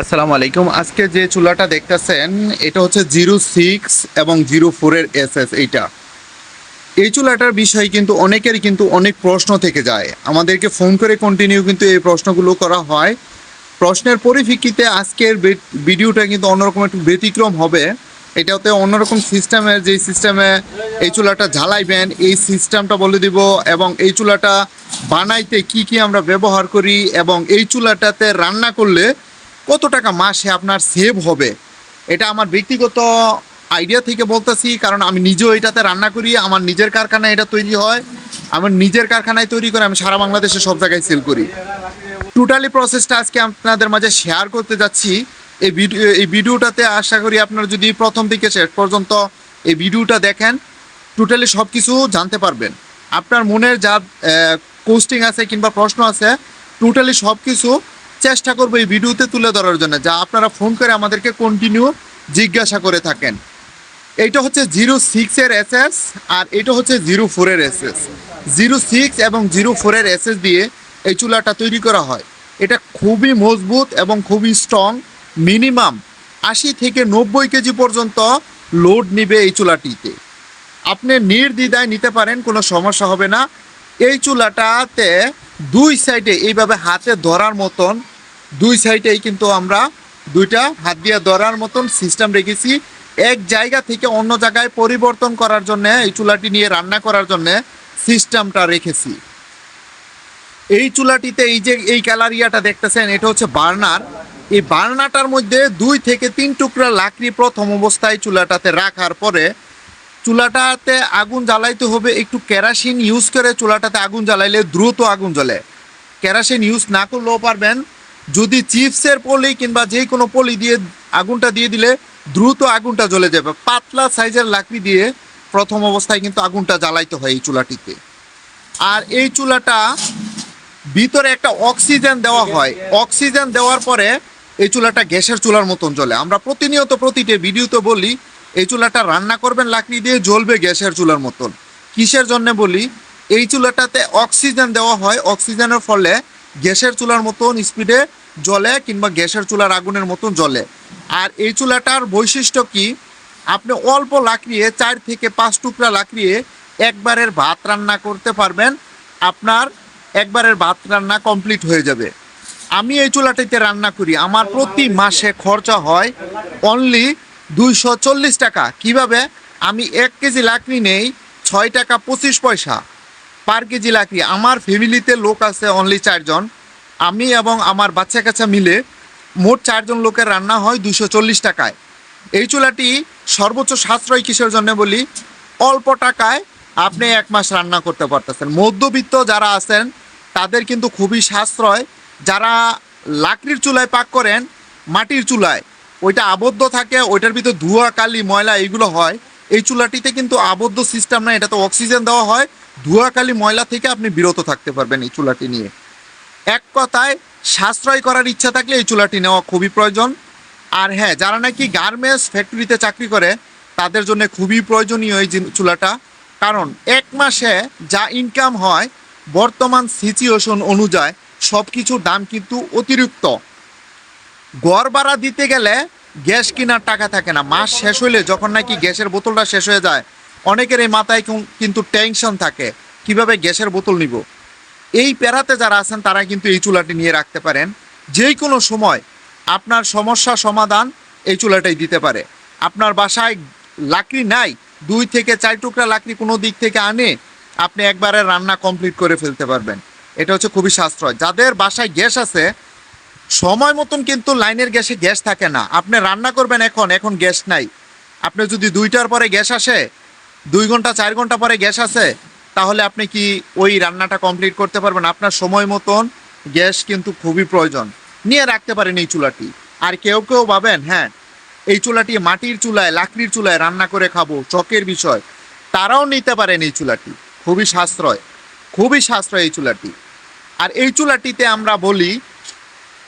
আসসালামু আলাইকুম। আজকে যে চুলাটা দেখতেছেন, এটা হচ্ছে জিরো সিক্স এবং জিরো ফোরের এস এস এইটা। এই চুলাটার বিষয়ে কিন্তু অনেকেরই কিন্তু অনেক প্রশ্ন থেকে যায়। আমাদেরকে ফোন করে কন্টিনিউ কিন্তু এই প্রশ্নগুলো করা হয়। প্রশ্নের পরিপ্রেক্ষিতে আজকের ভিডিওটা কিন্তু অন্যরকম একটু ব্যতিক্রম হবে। এটাতে অন্যরকম সিস্টেমের যে সিস্টেমে এই চুলাটা জ্বালাইবেন, এই সিস্টেমটা বলে দিব এবং এই চুলাটা বানাইতে কি কি আমরা ব্যবহার করি এবং এই চুলাটাতে রান্না করলে কত টাকা মাসে আপনার সেভ হবে? এটা আমার ব্যক্তিগত আইডিয়া থেকে বলতেছি, কারণ আমি নিজেও এটাতে রান্না করি, আমার নিজের কারখানায় এটা তৈরি হয়। আমার নিজের কারখানায় তৈরি করে আমি সারা বাংলাদেশে সব জায়গায় সেল করি। টোটালি প্রসেসটা আজকে আপনাদের মাঝে শেয়ার করতে যাচ্ছি। এই ভিডিও, এই ভিডিওটাতে আশা করি আপনারা যদি প্রথম থেকে শেষ পর্যন্ত এই ভিডিওটা দেখেন টোটালি সব কিছু জানতে পারবেন। আপনার মনের যা কোস্টিং আছে কিংবা প্রশ্ন আছে টোটালি সব কিছু চেষ্টা করব এই ভিডিওতে তুলে ধরার জন্য, যা আপনারা ফোন করে আমাদেরকে কন্টিনিউ জিজ্ঞাসা করে থাকেন। এইটা হচ্ছে জিরো সিক্সের এসএস আর এটা হচ্ছে জিরো ফোরের এসএস। জিরো সিক্স এবং জিরো ফোরের এসএস দিয়ে এই চুলাটা তৈরি করা হয়। এটা খুবই মজবুত এবং খুবই স্ট্রং মিনিমাম আশি থেকে নব্বই কেজি পর্যন্ত লোড নিবে এই চুলাটিতে। আপনি নির্দ্বিধায় নিতে পারেন, কোনো সমস্যা হবে না। এই চুলাটাতে দুই সাইডে এইভাবে হাতে ধরার মতন দুই সাইডেই কিন্তু আমরা দুইটা হাত দিয়ে ধরার মতন সিস্টেম রেখেছি। এক জায়গা থেকে অন্য জায়গায় পরিবর্তন করার জন্য, এই চুলাটি নিয়ে রান্না করার জন্য সিস্টেমটা রেখেছি। এই চুলাটিতে এই যে, এই ক্যালারিয়াটা দেখতেছেন, এটা হচ্ছে বার্নার। এই বার্নাটার মধ্যে দুই থেকে তিন টুকরা লাকড়ি প্রথম অবস্থায় চুলাটাতে রাখার পরে, চুলাটাতে আগুন জ্বালাইতে হবে, একটু কেরাসিন ইউজ করে চুলাটাতে আগুন জ্বালাইলে দ্রুত আগুন জ্বলে। কেরাসিন ইউজ না করলেও পারবেন যদি চিপসের পলি কিংবা যে কোনো পলি দিয়ে আগুনটা দিয়ে দিলে দ্রুত আগুনটা জ্বলে যাবে। পাতলা সাইজের লাকড়ি দিয়ে প্রথম অবস্থায় কিন্তু আগুনটা জ্বালাইতে হয় এই চুলাটিতে। আর এই চুলাটা ভিতরে একটা অক্সিজেন দেওয়া হয়। অক্সিজেন দেওয়ার পরে এই চুলাটা গ্যাসের চুলার মতন জ্বলে। আমরা প্রতিনিয়ত প্রতিটি ভিডিওতে বলি, এই চুলাটা রান্না করবেন লাকড়ি দিয়ে, জ্বলবে গ্যাসের চুলার মতন। কিসের জন্য বলি, এই চুলাটাতে অক্সিজেন দেওয়া হয়। অক্সিজেনের ফলে গ্যাসের চুলার মতন স্পিডে জ্বলে কিংবা গ্যাসের চুলার আগুনের মতন জ্বলে। আর এই চুলাটার বৈশিষ্ট্য কি? আপনি অল্প লাকড়িয়ে চার থেকে পাঁচ টুকরা লাকড়িয়ে একবারের ভাত রান্না করতে পারবেন। আপনার একবারের ভাত রান্না কমপ্লিট হয়ে যাবে। আমি এই চুলাটিতে রান্না করি। আমার প্রতি মাসে খরচা হয় অনলি দুইশো চল্লিশ টাকা। কীভাবে? আমি এক কেজি লাকড়ি নেই, ছয় টাকা পঁচিশ পয়সা। পার কেজি লাকড়ি আমার ফ্যামিলিতে লোক আছে অনলি চারজন। আমি এবং আমার বাচ্চা কাচ্চা মিলে মোট চারজন লোকের রান্না হয় দুশো চল্লিশ টাকায়। এই চুলাটি সর্বোচ্চ সাশ্রয় কিসের জন্য বলি? অল্প টাকায় আপনি এক মাস রান্না করতে পারতেছেন। মধ্যবিত্ত যারা আছেন, তাদের কিন্তু খুবই সাশ্রয়। যারা লাকড়ির চুলায় পাক করেন, মাটির চুলায়, ওইটা আবদ্ধ থাকে, ওইটার ভিতরে ধোঁয়া, কালি, ময়লা, এইগুলো হয়। এই চুলাটিতে কিন্তু আবদ্ধ সিস্টেম না এটাতে অক্সিজেন দেওয়া হয়। ধোঁয়া কালি ময়লা থেকে আপনি বিরত থাকতে পারবেন এই চুলাটি নিয়ে। এক কথায়, সাশ্রয় করার ইচ্ছা থাকলে এই চুলাটি নেওয়া খুবই প্রয়োজন। আর হ্যাঁ যারা নাকি গার্মেন্টস ফ্যাক্টরিতে চাকরি করে, তাদের জন্য খুবই প্রয়োজনীয় এই চুলাটা। কারণ এক মাসে যা ইনকাম হয়, বর্তমান সিচুয়েশন অনুযায়ী সব কিছুর দাম কিন্তু অতিরিক্ত। গড় ভাড়া দিতে গেলে গ্যাস কেনার টাকা থাকে না। মাস শেষ হইলে যখন নাকি গ্যাসের বোতলটা শেষ হয়ে যায় অনেকের এই মাথায় কিন্তু টেনশন থাকে। কীভাবে গ্যাসের বোতল নিব? এই প্যারাতে যারা আছেন, তারা কিন্তু এই চুলাটি নিয়ে রাখতে পারেন। যে কোনো সময় আপনার সমস্যা সমাধান এই চুলাটাই দিতে পারে। আপনার বাসায় লাকড়ি নাই, দুই থেকে চার টুকরা লাকড়ি কোনো দিক থেকে আনে, আপনি একবারে রান্না কমপ্লিট করে ফেলতে পারবেন। এটা হচ্ছে খুবই সাশ্রয়। যাদের বাসায় গ্যাস আছে, সময় মতন কিন্তু লাইনের গ্যাসে গ্যাস থাকে না। আপনি রান্না করবেন এখন এখন গ্যাস নাই। আপনি যদি দুইটার পরে গ্যাস আসে দুই ঘণ্টা, চার ঘণ্টা পরে গ্যাস আছে, তাহলে আপনি কি ওই রান্নাটা কমপ্লিট করতে পারবেন? আপনার সময় মতন গ্যাস কিন্তু খুবই প্রয়োজন। নিয়ে রাখতে পারেন এই চুলাটি। আর কেউ কেউ ভাবেন হ্যাঁ এই চুলাটি মাটির চুলায়, লাকড়ির চুলায় রান্না করে খাব, চকের বিষয়। তারাও নিতে পারেন এই চুলাটি। খুবই সাশ্রয়। খুবই সাশ্রয় এই চুলাটি। আর এই চুলাটিতে আমরা বলি,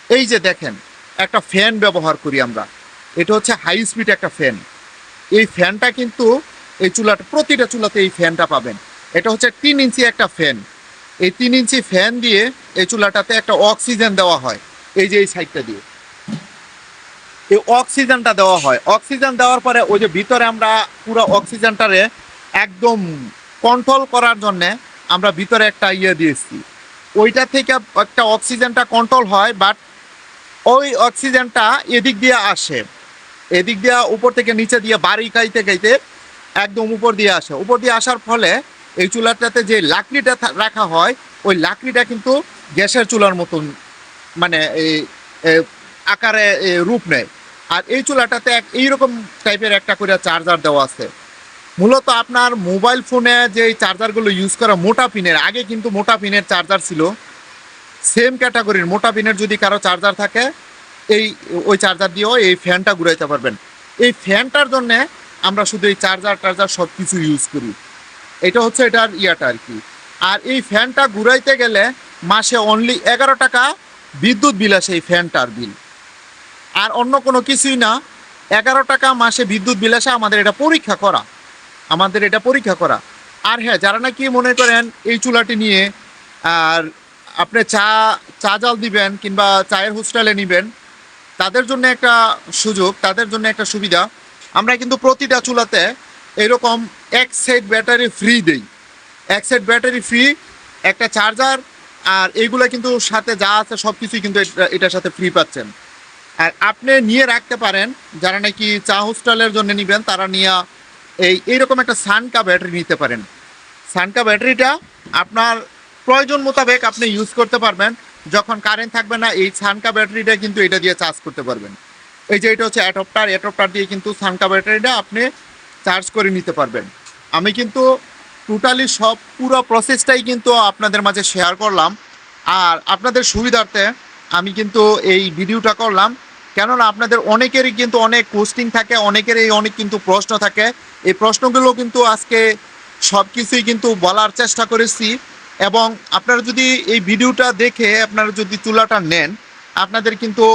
এই যে দেখেন, একটা ফ্যান ব্যবহার করি আমরা। এটা হচ্ছে হাই স্পিড একটা ফ্যান। এই ফ্যানটা কিন্তু এই চুলাটা, প্রতিটা চুলাতে এই ফ্যানটা পাবেন। এটা হচ্ছে তিন ইঞ্চি একটা ফ্যান। এই তিন ইঞ্চি ফ্যান দিয়ে এই চুলাটাতে একটা অক্সিজেন দেওয়া হয়, এই যে এই সাইডটা দিয়ে। এই অক্সিজেনটা দেওয়া হয়। অক্সিজেন দেওয়ার পরে ওই যে ভিতরে আমরা পুরো অক্সিজেনটারে একদম কন্ট্রোল করার জন্য আমরা ভিতরে একটা ইয়ে দিয়েছি। ওইটা থেকে একটা অক্সিজেনটা কন্ট্রোল হয় বাট ওই অক্সিজেনটা এদিক দিয়ে আসে। এদিক দিয়ে উপর থেকে নিচে দিয়ে বাড়ি খাইতে খাইতে একদম উপর দিয়ে আসে। উপর দিয়ে আসার ফলে এই চুলাটাতে যে লাকড়িটা রাখা হয়, ওই লাকড়িটা কিন্তু গ্যাসের চুলার মতন মানে এই আকারে রূপ নেয়। আর এই চুলাটাতে এক এইরকম টাইপের একটা করে চার্জার দেওয়া আছে। মূলত আপনার মোবাইল ফোনে যে চার্জারগুলো ইউজ করা মোটা পিনের আগে কিন্তু মোটা পিনের চার্জার ছিল। সেম ক্যাটাগরির মোটা পিনের যদি কারও চার্জার থাকে, এই, ওই চার্জার দিয়েও এই ফ্যানটা ঘুরাইতে পারবেন। এই ফ্যানটার জন্য আমরা শুধু এই চার্জার টার্জার সব কিছু ইউজ করি। এটা হচ্ছে এটার ইয়াটা আর কি। আর এই ফ্যানটা ঘুরাইতে গেলে মাসে অনলি এগারো টাকা বিদ্যুৎ বিল আসে এই ফ্যানটার বিল আর অন্য কোনো কিছুই না, এগারো টাকা মাসে বিদ্যুৎ বিল আসে, আমাদের এটা পরীক্ষা করা। আমাদের এটা পরীক্ষা করা। আর হ্যাঁ যারা নাকি মনে করেন এই চুলাটি নিয়ে, আর আপনি চা চা জাল দিবেন কিংবা চায়ের হোস্টেলে নেবেন, তাদের জন্য একটা সুযোগ, তাদের জন্য একটা সুবিধা। আমরা কিন্তু প্রতিটা চুলাতে এরকম এক সেট ব্যাটারি ফ্রি দেই। এক সেট ব্যাটারি ফ্রি একটা চার্জার আর এইগুলো কিন্তু সাথে যা আছে সব কিছুই কিন্তু এটা- এটার সাথে ফ্রি পাচ্ছেন। আর আপনি নিয়ে রাখতে পারেন, যারা নাকি চা হোস্টেলের জন্য নেবেন, তারা নিয়ে এই, এইরকম একটা সানকা ব্যাটারি নিতে পারেন। সানকা ব্যাটারিটা আপনার প্রয়োজন মোতাবেক আপনি ইউজ করতে পারবেন, যখন কারেন্ট থাকবে না, এই সানকা ব্যাটারিটা কিন্তু এটা দিয়ে চার্জ করতে পারবেন। এই যে এটা হচ্ছে অ্যাডপ্টার অ্যাডপ্টার দিয়ে কিন্তু সানকা ব্যাটারিটা আপনি চার্জ করে নিতে পারবেন। আমি কিন্তু টোটালি সব পুরো প্রসেসটাই কিন্তু আপনাদের মাঝে শেয়ার করলাম। আর আপনাদের সুবিধার্থে আমি কিন্তু এই ভিডিওটা করলাম। কেননা আপনাদের অনেকেরই কিন্তু অনেক পোস্টিং থাকে, অনেকেরই অনেক কিন্তু প্রশ্ন থাকে। এই প্রশ্নগুলো কিন্তু আজকে সব কিছুই কিন্তু বলার চেষ্টা করেছি। এবং আপনারা যদি এই ভিডিওটা দেখে আপনারা যদি চুলাটা নেন, আপনাদের কিন্তু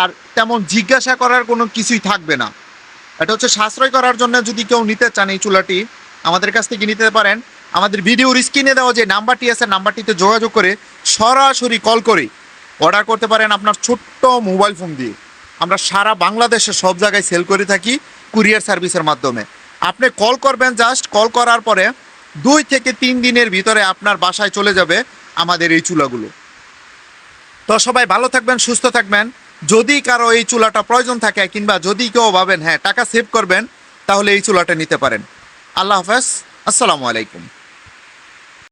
আর তেমন জিজ্ঞাসা করার কোনো কিছুই থাকবে না। এটা হচ্ছে সাশ্রয় করার জন্য যদি কেউ নিতে চান এই চুলাটি, আমাদের কাছ থেকে নিতে পারেন। আমাদের ভিডিওর স্ক্রিনে দেওয়া যে নাম্বারটি আছে, নাম্বারটিতে যোগাযোগ করে সরাসরি কল করে অর্ডার করতে পারেন আপনার ছোট্ট মোবাইল ফোন দিয়ে। আমরা সারা বাংলাদেশে সব জায়গায় সেল করে থাকি কুরিয়ার সার্ভিসের মাধ্যমে। আপনি কল করবেন জাস্ট, কল করার পরে দুই থেকে তিন দিনের ভিতরে আপনার বাসায় চলে যাবে আমাদের এই চুলাগুলো। তো সবাই ভালো থাকবেন, সুস্থ থাকবেন। যদি কারও এই চুলাটা প্রয়োজন থাকে কিংবা যদি কেউ ভাবেন হ্যাঁ টাকা সেভ করবেন, তাহলে এই চুলাটা নিতে পারেন। আল্লাহ হাফেজ, আসসালামু আলাইকুম।